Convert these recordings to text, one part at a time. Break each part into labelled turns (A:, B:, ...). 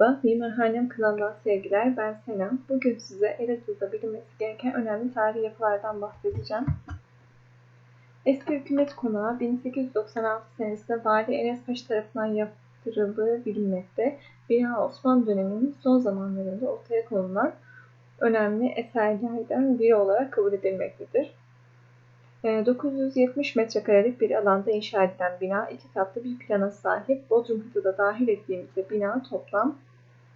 A: Merhaba, Mimarhanem kanalından sevgiler. Ben Senem. Bugün size Elazığ'da bilinmesi gereken önemli tarihi yapılardan bahsedeceğim. Eski hükümet konağı 1896 senesinde Vali Enes Paşa tarafından yaptırıldığı bilinmekte. Bina Osmanlı döneminin son zamanlarında ortaya konulan önemli eserlerden biri olarak kabul edilmektedir. 970 ee, metrekarelik bir alanda inşa edilen bina iki katlı bir plana sahip. Bodrum katı da dahil ettiğimizde bina toplam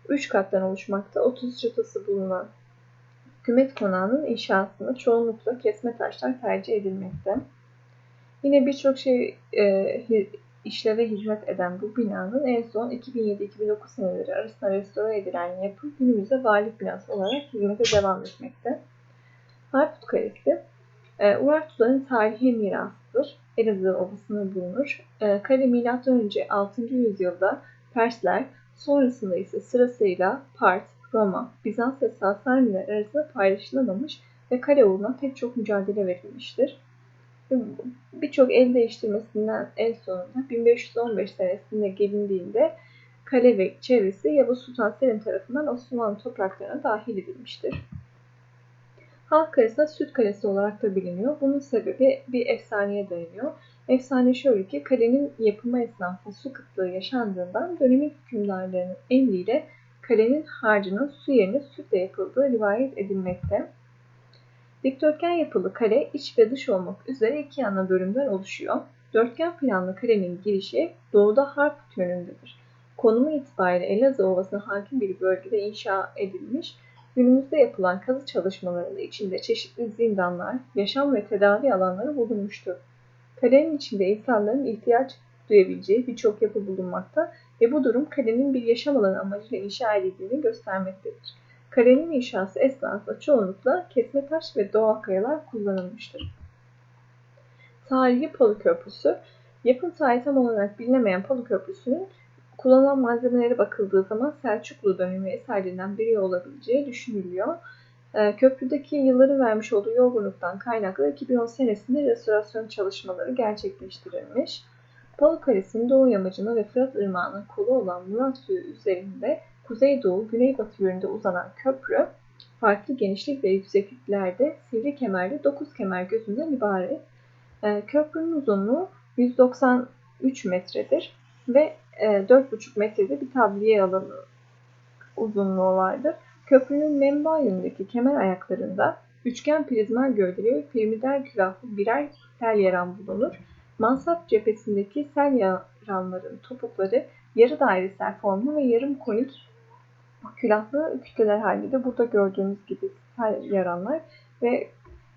A: 3 kattan oluşmakta. 30 çatısı bulunan hükümet konağının inşasında çoğunlukla kesme taşlar tercih edilmekte. Yine birçok şey e, işleve hizmet eden bu binanın en son 2007-2009 seneleri arasında restore edilen yapı günümüzde valilik binası olarak hizmete devam etmekte. Harput Kalesi e, Urartuların tarihi mirasıdır. Elazığ Ovası'nda bulunur. E, kale M.Ö. 6. yüzyılda Persler, sonrasında ise sırasıyla Part, Roma, Bizans ve Sasaniler arasında paylaşılamamış ve kale uğruna pek çok mücadele verilmiştir. Birçok el değiştirmesinden en sonunda 1515 senesinde gelindiğinde kale ve çevresi Yavuz Sultan Selim tarafından Osmanlı topraklarına dahil edilmiştir. Halk arasında Süt Kalesi olarak da biliniyor. Bunun sebebi bir efsaneye dayanıyor. Efsane şöyle ki kalenin yapımı esnasında su kıtlığı yaşandığından dönemin hükümdarlarının emriyle kalenin harcının su yerine sütle yapıldığı rivayet edilmekte. Dikdörtgen yapılı kale iç ve dış olmak üzere iki ana bölümden oluşuyor. Dörtgen planlı kalenin girişi doğuda Harput yönündedir. Konumu itibariyle Elazığ Ovası'na hakim bir bölgede inşa edilmiş Günümüzde yapılan kazı çalışmalarında içinde çeşitli zindanlar, yaşam ve tedavi alanları bulunmuştur. Kalenin içinde insanların ihtiyaç duyabileceği birçok yapı bulunmakta ve bu durum kalenin bir yaşam alanı amacıyla inşa edildiğini göstermektedir. Kalenin inşası esnasında çoğunlukla kesme taş ve doğal kayalar kullanılmıştır. Tarihi Polu Köprüsü Yapım tarihi tam olarak bilinemeyen Polu Köprüsü'nün Kullanılan malzemelere bakıldığı zaman Selçuklu dönemi eserlerinden biri olabileceği düşünülüyor. Ee, köprüdeki yılların vermiş olduğu yorgunluktan kaynaklı 2010 senesinde restorasyon çalışmaları gerçekleştirilmiş. Palu Kalesi'nin doğu yamacına ve Fırat Irmağı'nın kolu olan Murat Suyu üzerinde kuzeydoğu, güneybatı yönünde uzanan köprü farklı genişlik ve yüksekliklerde sivri kemerli 9 kemer gözünden ibaret. Ee, köprünün uzunluğu 193 metredir ve 4,5 e, metrede bir tabliye alanı uzunluğu vardır. Köprünün menba yönündeki kemer ayaklarında üçgen prizmal gövdeli ve piramidal külahlı birer sel yaran bulunur. Mansap cephesindeki sel yaranların topukları yarı dairesel formlu ve yarım konik külahlı kütleler halinde burada gördüğünüz gibi sel yaranlar ve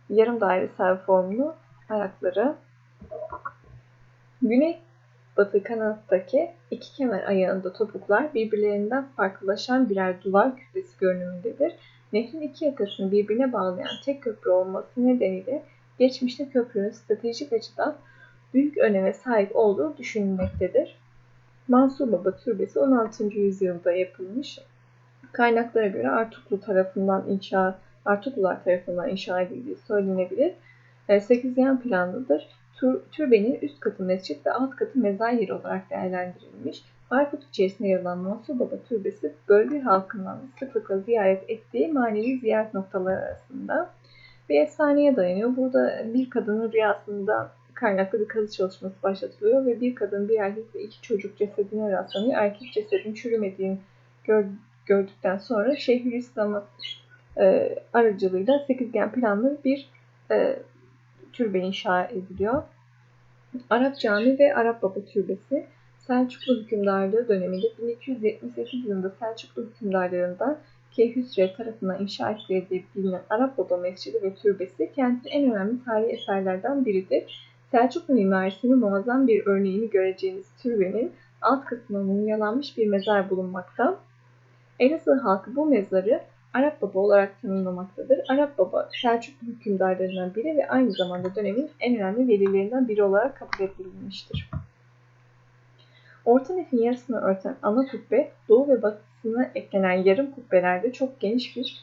A: yarım dairesel formlu ayakları. Güney batı kanattaki iki kemer ayağında topuklar birbirlerinden farklılaşan birer duvar kütlesi görünümündedir. Nehrin iki yakasını birbirine bağlayan tek köprü olması nedeniyle geçmişte köprünün stratejik açıdan büyük öneme sahip olduğu düşünülmektedir. Mansur Baba Türbesi 16. yüzyılda yapılmış. Kaynaklara göre Artuklu tarafından inşa Artuklular tarafından inşa edildiği söylenebilir. 8 yan planlıdır. Türbenin üst katı mescit ve alt katı mezar yeri olarak değerlendirilmiş. Aykut içerisinde yer alan Mansur Baba Türbesi bölge halkından sıklıkla ziyaret ettiği manevi ziyaret noktaları arasında bir efsaneye dayanıyor. Burada bir kadının rüyasında kaynaklı bir kazı çalışması başlatılıyor ve bir kadın, bir erkek ve iki çocuk cesedine rastlanıyor. Erkek cesedin çürümediğini gör, gördükten sonra Şeyhülislam'ın e, aracılığıyla sekizgen planlı bir e, türbe inşa ediliyor. Arap Cami ve Arap Baba Türbesi Selçuklu hükümdarlığı döneminde 1278 yılında Selçuklu hükümdarlarından Keyhüsre tarafından inşa edildiği bilinen Arap Baba Mescidi ve Türbesi kentin en önemli tarihi eserlerden biridir. Selçuklu mimarisinin muazzam bir örneğini göreceğiniz türbenin alt kısmında mumyalanmış bir mezar bulunmakta. Elazığ halkı bu mezarı Arap Baba olarak tanımlamaktadır. Arap Baba Selçuklu hükümdarlarından biri ve aynı zamanda dönemin en önemli velilerinden biri olarak kabul edilmiştir. Orta nefin yarısını örten ana kubbe, doğu ve batısına eklenen yarım kubbelerde çok geniş bir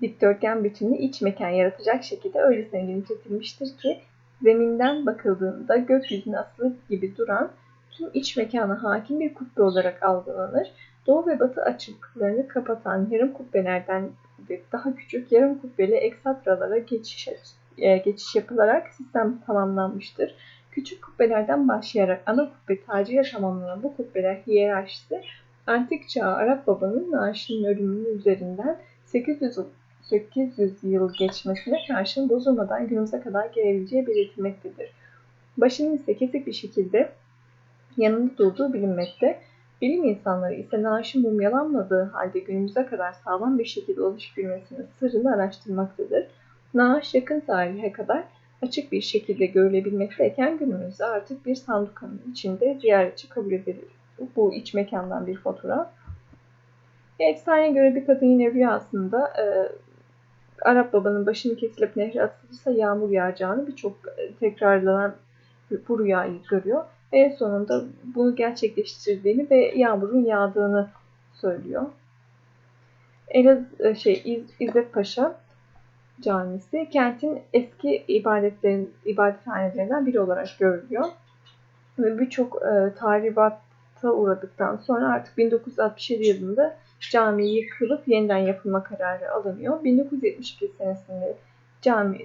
A: dikdörtgen bütünlü iç mekan yaratacak şekilde öylesine genişletilmiştir ki zeminden bakıldığında gökyüzüne asılı gibi duran tüm iç mekana hakim bir kubbe olarak algılanır. Doğu ve batı açıklarını kapatan yarım kubbelerden de daha küçük yarım kubbeli eksatralara geçiş, e, geçiş yapılarak sistem tamamlanmıştır. Küçük kubbelerden başlayarak ana kubbe tacıyla tamamlanan bu kubbeler hiyerarşisi Antik Çağ Arap babanın naaşının ölümünün üzerinden 800, 800 yıl geçmesine karşın bozulmadan günümüze kadar gelebileceği belirtilmektedir. Başının ise kesik bir şekilde yanında durduğu bilinmekte. Bilim insanları ise naaşın mumyalanmadığı halde günümüze kadar sağlam bir şekilde oluşabilmesinin sırrını araştırmaktadır. Naaş yakın tarihe kadar açık bir şekilde görülebilmekteyken günümüzde artık bir sandukanın içinde ziyaretçi kabul edilir. Bu iç mekandan bir fotoğraf. Efsaneye göre bir kadın yine rüyasında e, Arap babanın başını kesilip nehre atılırsa yağmur yağacağını birçok e, tekrarlanan bu rüyayı görüyor. En sonunda bunu gerçekleştirdiğini ve yağmurun yağdığını söylüyor. Elaz e, şey İz, İzzet Paşa Camisi kentin eski ibadetlerin ibadethanelerinden biri olarak görülüyor. Ve birçok e, tahribata uğradıktan sonra artık 1967 yılında cami yıkılıp yeniden yapılma kararı alınıyor. 1972 senesinde cami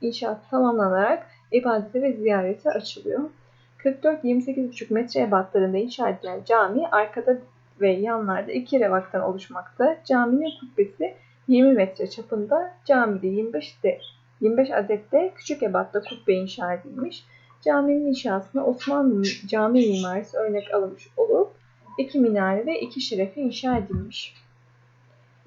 A: inşaat tamamlanarak ibadete ve ziyarete açılıyor. 44-28,5 metre ebatlarında inşa edilen cami arkada ve yanlarda iki revaktan oluşmakta. Caminin kubbesi 20 metre çapında, camide 25 de 25 adet de küçük ebatta kubbe inşa edilmiş. Caminin inşasına Osmanlı cami mimarisi örnek alınmış olup iki minare ve iki şerefe inşa edilmiş.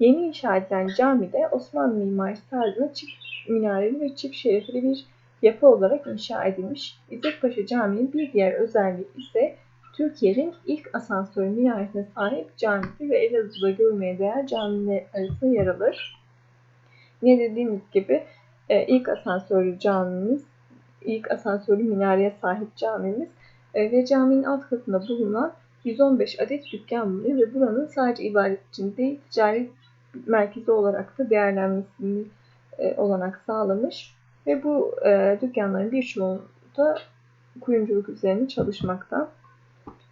A: Yeni inşa edilen camide Osmanlı mimarisi tarzında çift minareli ve çift şerefli bir yapı olarak inşa edilmiş. İzzet Paşa Camii'nin bir diğer özelliği ise Türkiye'nin ilk asansör minaresine sahip camisi ve Elazığ'da görmeye değer camiler arasında yer alır. Ne dediğimiz gibi e, ilk asansörlü camimiz, ilk asansörlü minareye sahip camimiz e, ve caminin alt katında bulunan 115 adet dükkan bulunuyor ve buranın sadece ibadet için değil ticaret merkezi olarak da değerlenmesini e, olanak sağlamış ve bu e, dükkanların birçoğunda kuyumculuk üzerine çalışmakta.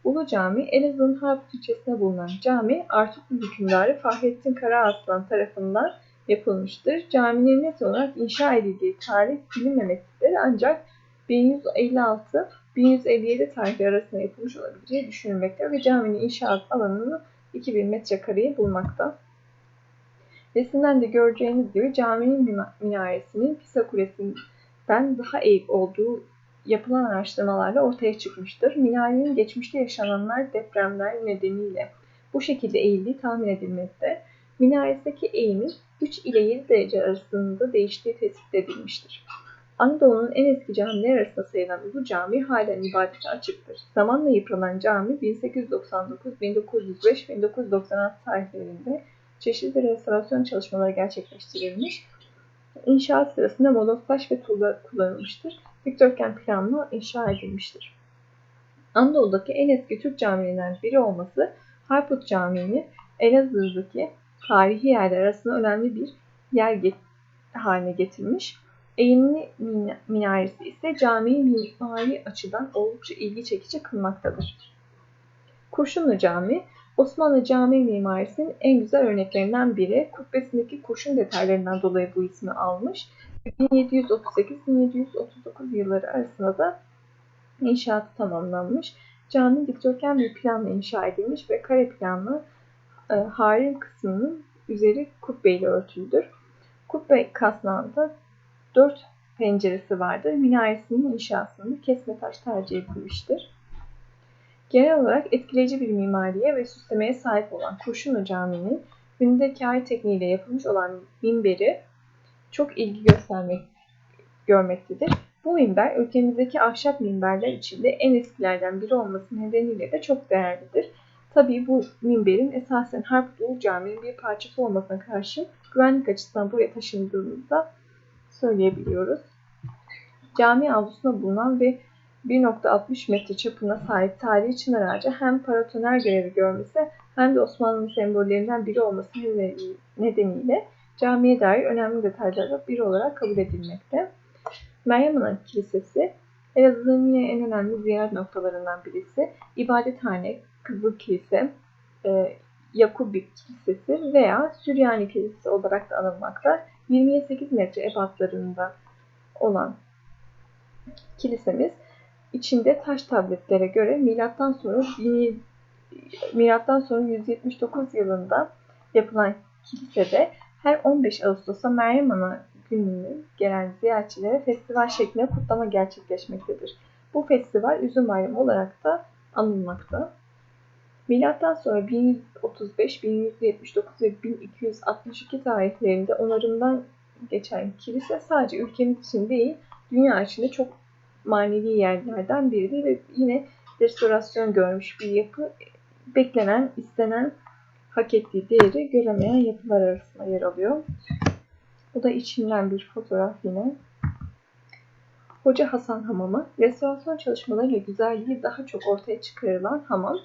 A: Ulu Cami, Elazığ'ın Harput ilçesinde bulunan cami, Artuklu hükümdarı Fahrettin Karaaslan tarafından yapılmıştır. Caminin net olarak inşa edildiği tarih bilinmemektedir ancak 1156-1157 tarihi arasında yapılmış olabileceği düşünülmekte ve caminin inşaat alanını 2000 metrekareye bulmakta. Resimden de göreceğiniz gibi caminin minaresinin Pisa Kulesi'nden daha eğik olduğu yapılan araştırmalarla ortaya çıkmıştır. Minarenin geçmişte yaşananlar depremler nedeniyle bu şekilde eğildiği tahmin edilmekte. Minaresindeki eğimin 3 ile 7 derece arasında değiştiği tespit edilmiştir. Anadolu'nun en eski camiler arasında sayılan Ulu Cami halen ibadete açıktır. Zamanla yıpranan cami 1899, 1905, 1996 tarihlerinde çeşitli restorasyon çalışmaları gerçekleştirilmiş. İnşaat sırasında moloz taş ve tuğla kullanılmıştır. Dikdörtgen planlı inşa edilmiştir. Anadolu'daki en eski Türk camilerinden biri olması Harput Camii'ni Elazığ'daki tarihi yerler arasında önemli bir yer haline getirmiş. Eğimli minaresi ise camiyi mimari açıdan oldukça ilgi çekici kılmaktadır. Kurşunlu Cami, Osmanlı cami mimarisinin en güzel örneklerinden biri. Kubbesindeki kurşun detaylarından dolayı bu ismi almış. 1738-1739 yılları arasında da inşaatı tamamlanmış. Cami dikdörtgen bir planla inşa edilmiş ve kare planlı e, harim kısmının üzeri kubbeyle örtülüdür. Kubbe kasnağında dört penceresi vardır. Minaresinin inşasında kesme taş tercih edilmiştir. Genel olarak etkileyici bir mimariye ve süslemeye sahip olan Kurşunlu Camii'nin günde kâhi tekniğiyle yapılmış olan minberi çok ilgi göstermek görmektedir. Bu minber ülkemizdeki ahşap minberler içinde en eskilerden biri olması nedeniyle de çok değerlidir. Tabii bu minberin esasen Harp Doğu Camii'nin bir parçası olmasına karşın güvenlik açısından buraya taşındığını da söyleyebiliyoruz. Cami avlusunda bulunan ve 1.60 metre çapına sahip tarihi çınar ağacı hem paratoner görevi görmesi hem de Osmanlı'nın sembollerinden biri olması nedeniyle camiye dair önemli detaylara biri olarak kabul edilmekte. Meryem Ana Kilisesi Elazığ'ın yine en önemli ziyaret noktalarından birisi. İbadethane, Kızıl Kilise, e, Yakubi Kilisesi veya Süryani Kilisesi olarak da anılmakta. 28 metre ebatlarında olan kilisemiz içinde taş tabletlere göre milattan sonra milattan sonra 179 yılında yapılan kilisede her 15 Ağustos'ta Meryem Ana gününü gelen ziyaretçilere festival şeklinde kutlama gerçekleşmektedir. Bu festival Üzüm Bayramı olarak da anılmakta. Milattan sonra 1135, 1179 ve 1262 tarihlerinde onarımdan geçen kilise sadece ülkemiz için değil, dünya içinde çok manevi yerlerden biridir ve yine restorasyon görmüş bir yapı beklenen, istenen, hak ettiği değeri göremeyen yapılar arasında yer alıyor. Bu da içinden bir fotoğraf yine. Hoca Hasan Hamamı, restorasyon çalışmalarıyla güzelliği daha çok ortaya çıkarılan hamam,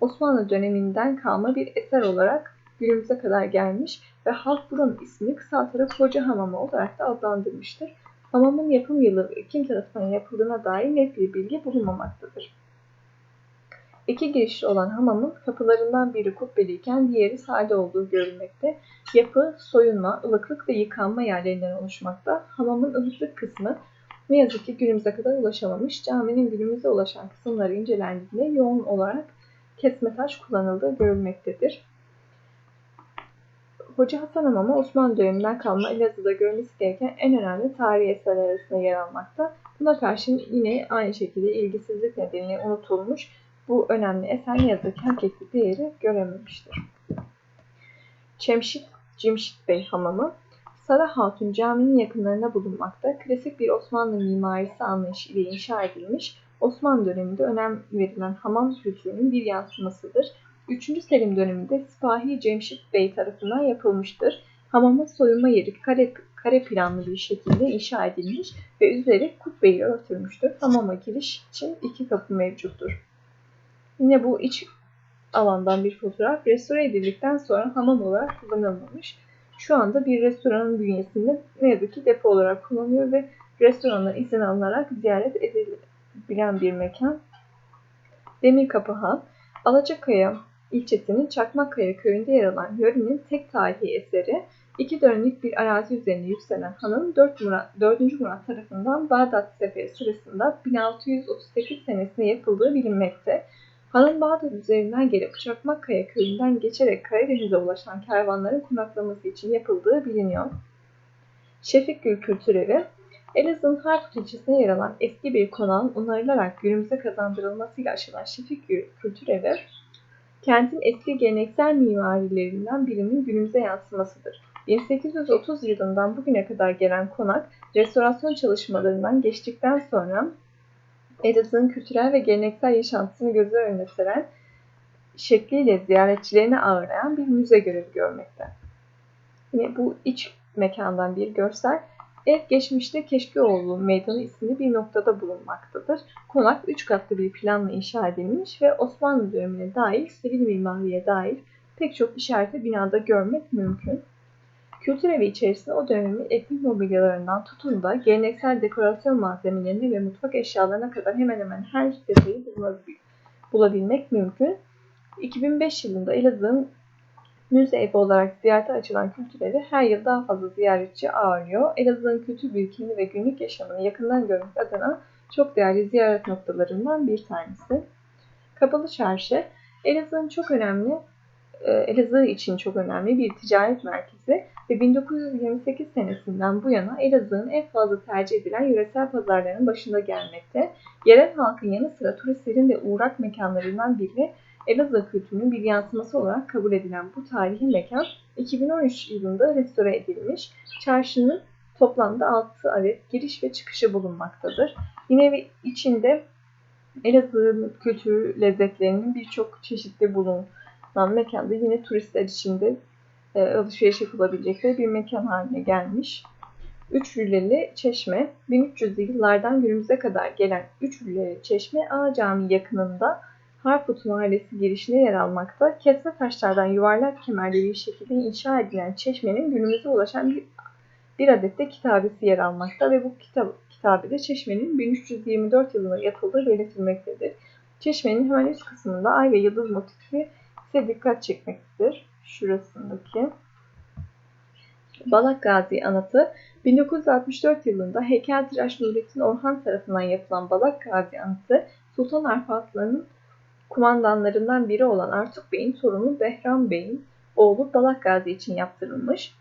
A: Osmanlı döneminden kalma bir eser olarak günümüze kadar gelmiş ve halk buranın ismini kısaltarak Hoca Hamamı olarak da adlandırmıştır. Hamamın yapım yılı kim tarafından yapıldığına dair net bir bilgi bulunmamaktadır. İki girişli olan hamamın kapılarından biri kubbeliyken diğeri sade olduğu görülmekte. Yapı, soyunma, ılıklık ve yıkanma yerlerinden oluşmakta. Hamamın ılıklık kısmı ne yazık ki günümüze kadar ulaşamamış. Caminin günümüze ulaşan kısımları incelendiğinde yoğun olarak kesme taş kullanıldığı görülmektedir. Hoca Hasan Hamamı Osmanlı döneminden kalma Elazığ'da görülmesi gereken en önemli tarihi eserler arasında yer almakta. Buna karşın yine aynı şekilde ilgisizlik nedeniyle unutulmuş bu önemli eser ne yazık ki hak ettiği değeri görememiştir. Çemşit Cimşit Bey Hamamı Sara Hatun Camii'nin yakınlarında bulunmakta. Klasik bir Osmanlı mimarisi anlayışı ile inşa edilmiş, Osmanlı döneminde önem verilen hamam kültürünün bir yansımasıdır. 3. Selim döneminde Sipahi Cemşit Bey tarafından yapılmıştır. Hamamın soyunma yeri kare, kare planlı bir şekilde inşa edilmiş ve üzeri kubbeyi örtülmüştür. Hamama giriş için iki kapı mevcuttur. Yine bu iç alandan bir fotoğraf restore edildikten sonra hamam olarak kullanılmamış. Şu anda bir restoranın bünyesinde ne yazık ki depo olarak kullanılıyor ve restoranlar izin alınarak ziyaret edilebilen bir mekan. Demir Kapı Han, Alacakaya ilçesinin Çakmakkaya köyünde yer alan yörenin tek tarihi eseri, iki dönümlük bir arazi üzerinde yükselen hanın 4. Murat, 4. Murat tarafından Bağdat Seferi sırasında 1638 senesinde yapıldığı bilinmekte. Hanın Bağdat üzerinden gelip Çakmakkaya köyünden geçerek Karadeniz'e ulaşan kervanların konaklaması için yapıldığı biliniyor. Şefik Gül Kültür Evi, Elazığ'ın Harput ilçesine yer alan eski bir konağın onarılarak günümüze kazandırılmasıyla açılan Şefik Gül Kültür Evi, kentin eski geleneksel mimarilerinden birinin günümüze yansımasıdır. 1830 yılından bugüne kadar gelen konak, restorasyon çalışmalarından geçtikten sonra Elazığ'ın kültürel ve geleneksel yaşantısını göze önüne seren şekliyle ziyaretçilerini ağırlayan bir müze görevi görmekte. Yine bu iç mekandan bir görsel, ev geçmişte Keşkeoğlu Meydanı isimli bir noktada bulunmaktadır. Konak üç katlı bir planla inşa edilmiş ve Osmanlı dönemine dair sivil mimariye dair pek çok işareti binada görmek mümkün. Kültür evi içerisinde o dönemin etnik mobilyalarından tutun da geleneksel dekorasyon malzemelerine ve mutfak eşyalarına kadar hemen hemen her detayı bulabilmek mümkün. 2005 yılında Elazığ'ın müze evi olarak ziyarete açılan kültür evi her yıl daha fazla ziyaretçi ağırlıyor. Elazığ'ın kültür birikimini ve günlük yaşamını yakından görmek adına çok değerli ziyaret noktalarından bir tanesi. Kapalı Çarşı, Elazığ'ın çok önemli e, Elazığ için çok önemli bir ticaret merkezi ve 1928 senesinden bu yana Elazığ'ın en fazla tercih edilen yöresel pazarlarının başında gelmekte. Yerel halkın yanı sıra turistlerin de uğrak mekanlarından biri Elazığ kültürünün bir yansıması olarak kabul edilen bu tarihi mekan 2013 yılında restore edilmiş. Çarşının toplamda 6 adet giriş ve çıkışı bulunmaktadır. Yine içinde Elazığ'ın kültür lezzetlerinin birçok çeşitli bulunan mekanda yine turistler için de e, alışveriş yapılabilecekleri bir mekan haline gelmiş. Üç Rüleli Çeşme, 1300'lü yıllardan günümüze kadar gelen Üç Rüleli Çeşme A Camii yakınında Harput Mahallesi girişine yer almakta. Kesme taşlardan yuvarlak kemerli bir şekilde inşa edilen çeşmenin günümüze ulaşan bir, bir adet de kitabesi yer almakta ve bu kitap, kitabede çeşmenin 1324 yılında yapıldığı belirtilmektedir. Çeşmenin hemen üst kısmında ay ve yıldız motifli size dikkat çekmektedir. Şurasındaki. Balak Gazi Anıtı 1964 yılında heykeltıraş Nurettin Orhan tarafından yapılan Balak Gazi Anıtı Sultan Arfatlı'nın kumandanlarından biri olan Artuk Bey'in torunu Behram Bey'in oğlu Balak Gazi için yaptırılmış.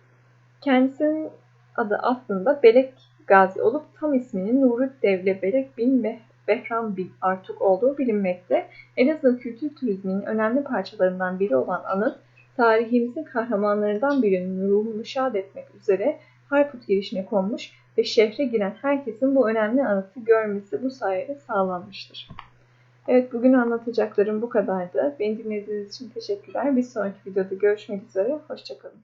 A: Kendisinin adı aslında Belek Gazi olup tam isminin Nuri Devle Belek bin Be- Behram bin Artuk olduğu bilinmekte. Elazığ kültür turizminin önemli parçalarından biri olan anıt, tarihimizin kahramanlarından birinin ruhunu şad etmek üzere Harput girişine konmuş ve şehre giren herkesin bu önemli anıtı görmesi bu sayede sağlanmıştır. Evet bugün anlatacaklarım bu kadardı. Beni dinlediğiniz için teşekkürler. Bir sonraki videoda görüşmek üzere. Hoşçakalın.